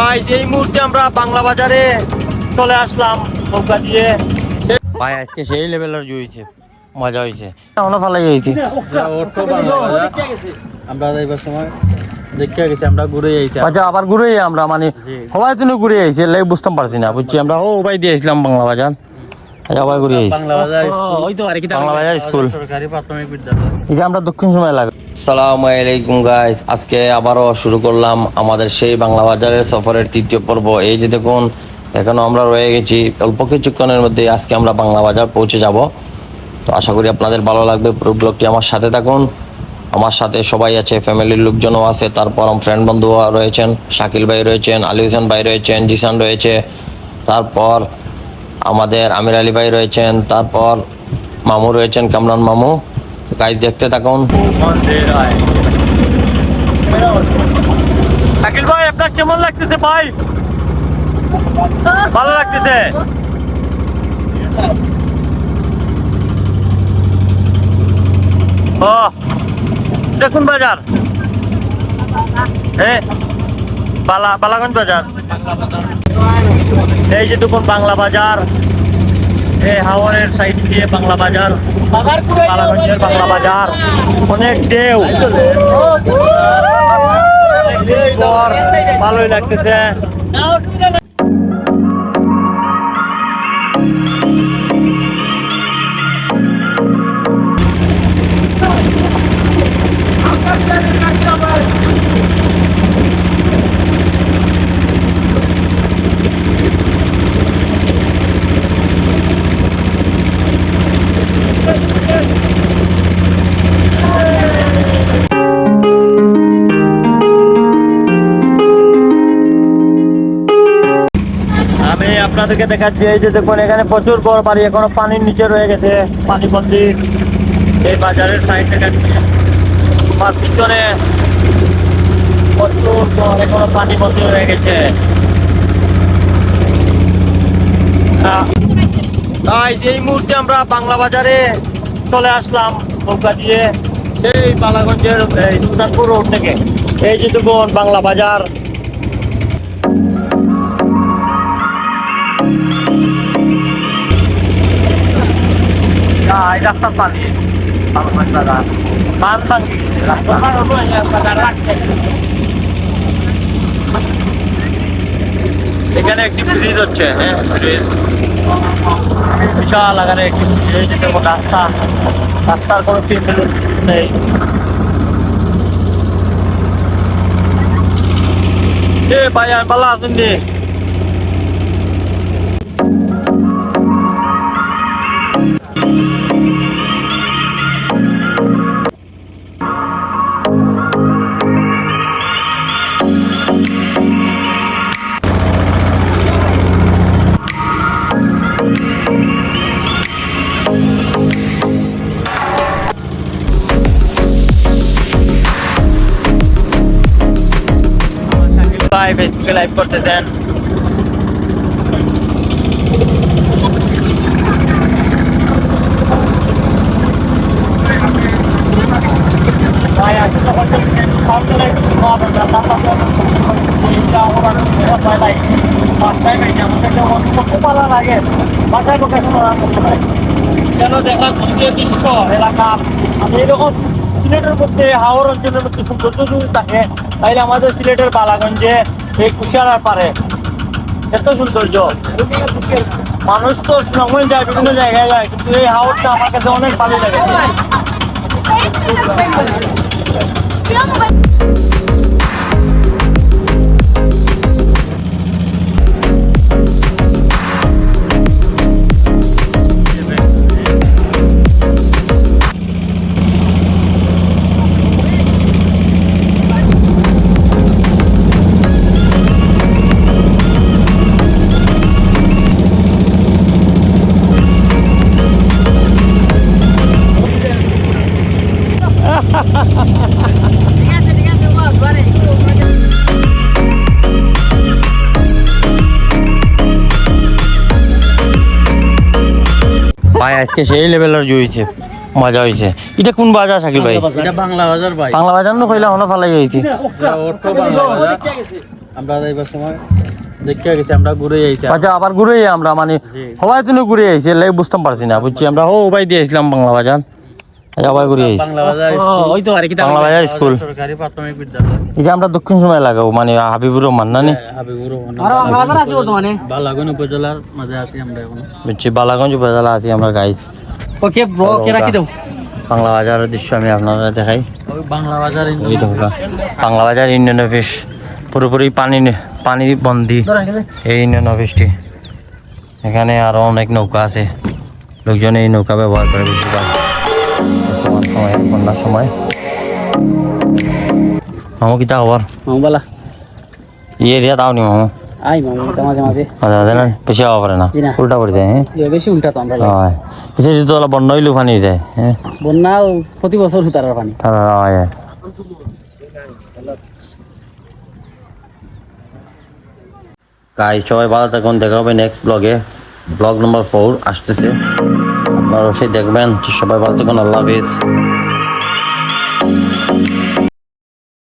ভাই যেই মুহূর্তে আমরা বাংলা বাজারে চলে আসলাম নৌকা দিয়ে ভাই আজকে সেই লেভেলের জুইছে মজা হয়েছে। এখনও ফালাই হয়েছে। আমরা যাইবার সময় দেখে গেছি আমরা ঘুরে আচ্ছা আবার ঘুরে আমরা মানে সবাই তুমি ঘুরে যাইছি লেগে বুঝতাম পারছি না বুঝছি আমরা। ও ভাই দিয়েছিলাম বাংলা বাজার। আচ্ছা সবাই ঘুরে বাংলা বাজার স্কুল। বাংলা বাজার স্কুল। সরকারি প্রাথমিক বিদ্যালয়। এটা আমরা দক্ষিণ সময় লাগে সালাম আলাইকুম গাইস আজকে আবারও শুরু করলাম আমাদের সেই বাংলা বাজারের সফরের তৃতীয় পর্ব। এই যে দেখুন এখনও আমরা রয়ে গেছি। অল্প কিছুক্ষণের মধ্যে আজকে আমরা বাংলা বাজার পৌঁছে যাব। তো আশা করি আপনাদের ভালো লাগবে। পুরো ব্লগটি আমার সাথে থাকুন। আমার সাথে সবাই আছে ফ্যামিলির লোকজনও আছে। তারপর আমার ফ্রেন্ড বন্ধুও রয়েছেন, শাকিল ভাই রয়েছেন, আলী হোসেন ভাই রয়েছেন, জিসান রয়েছে। তারপর আমাদের আমির আলী ভাই রয়েছেন। তারপর মামু রয়েছেন, কামরান মামু। গাইজ দেখতে থাকুন। শাকিল ভাই, আপনার কেমন লাগতেছে ভাই? ভালো লাগতেছে? ও কোন বাজার। এ, বালা, বালাগঞ্জ বাজার। এই যে দোকান বাংলা বাজার। এই হাওয়ারের সাইড দিয়ে বাংলা বাজার বালাগঞ্জের বাংলা বাজার অনেক ঢেউ ভালোই লাগতেছে আপনাদেরকে দেখাচ্ছি, এই যে দেখুন, এখানে প্রচুর বড় বাড়ি, এখনও পানির নিচে রয়ে গেছে পানি মন্দির এই বাজারের সাইড দেখাচ্ছি। আমার পিছনে প্রচুর বড় এখনও পানি মন্দির রয়ে গেছে। তাই যেই মুহূর্তে আমরা বাংলা বাজারে চলে আসলাম, নৌকা দিয়ে, সেই বালাগঞ্জের, এই সুলতানপুর রোড থেকে। এই যে দেখুন, বাংলা বাজার। এখানে একটি ব্রিজ হচ্ছে হ্যাঁ ব্রিজ বিশাল আকারে একটি ব্রিজ রাস্তা। রাস্তার কোনো চিহ্ন নেই। এ, ভাই আমি পাল্লা আসুন এখন রান করতে পারে কেন দেখলাম যে দৃশ্য এলাকা? আমি এরকম সিলেটের মধ্যে হাওর অঞ্চলের মধ্যে সৌন্দর্য থাকে তাইলে আমাদের সিলেটের বালাগঞ্জে এই কুশিয়ারার পারে এত সৌন্দর্য। মানুষ তো সময় যায়, বিভিন্ন জায়গায় যায়, কিন্তু এই হাওড়টা আমার কাছে অনেক ভালো লাগে ভাই আজকে সেই লেভেলের জুইছে মজা হয়েছে এটা কোন বাজার শাকিল ভাই? এটা বাংলা বাজার ভাই। বাংলা বাজার না কইলা হনো ফালাই হয়েছে অটো বাংলা বাজার। আমরা যাইবার সময় দেখতে গেছি আমরা ঘুরে আইছি। আচ্ছা আবার ঘুরে আমরা মানে। সবাই তুমি ঘুরে আইছি লাই বুঝতাম পারছি না বুঝছি। আমরা ও ভাই দিয়ে আসলাম বাংলা বাজার। বাংলা বাজার স্কুল। ওই তো আর কি বাংলা বাজার স্কুল। সরকারি প্রাথমিক বিদ্যালয়। এই আমরা দক্ষিণ সময় লাগাবো মানে হাবিবুর রহমান না নি? হাবিবুর রহমান। আর বাংলা বাজার আছে বর্তমানে? বালাগন উপজেলার মাঝে আছি আমরা এখন। বুঝছি বালাগঞ্জ উপজেলা আছি আমরা গাইছি ওকে ব্রো কে রাখি দাও? বাংলা বাজারের দৃশ্য আমি আপনারা দেখাই। ওই বাংলা বাজার ওই দেখো বাংলা বাজার ইউনিয়ন অফিস পুরোপুরি পানি নে- পানি বন্দি। এই ইউনিয়ন অফিসটি এখানে আরও অনেক নৌকা আছে। লোকজন এই নৌকা ব্যবহার করে বেশিরভাগ। বর্তমান সময়ে। বন্যার সময় মামু কিতা খবর মামবালা ই এরিয়া তাও নি মামু। আই মামু তা মাঝে মাঝে। মাঝে মাঝে না বেশি হওয়া পারে না। উল্টা পড়ে যায় হ্যাঁ? বেশি উল্টা তো আমরা হয়। এসে যদি অলপ বন্যা হইলেও পানি যায় হ্যাঁ? বন্যা প্রতি বছর হুতারার পানি। তারা হয় গাই সবাই ভালো থাকুন দেখা হবে নেক্সট ব্লগে ব্লগ নম্বর ফোর আসতেছে। আপনারা অবশ্যই দেখবেন। সবাই ভালো থাকুন আল্লাহ হাফিজ।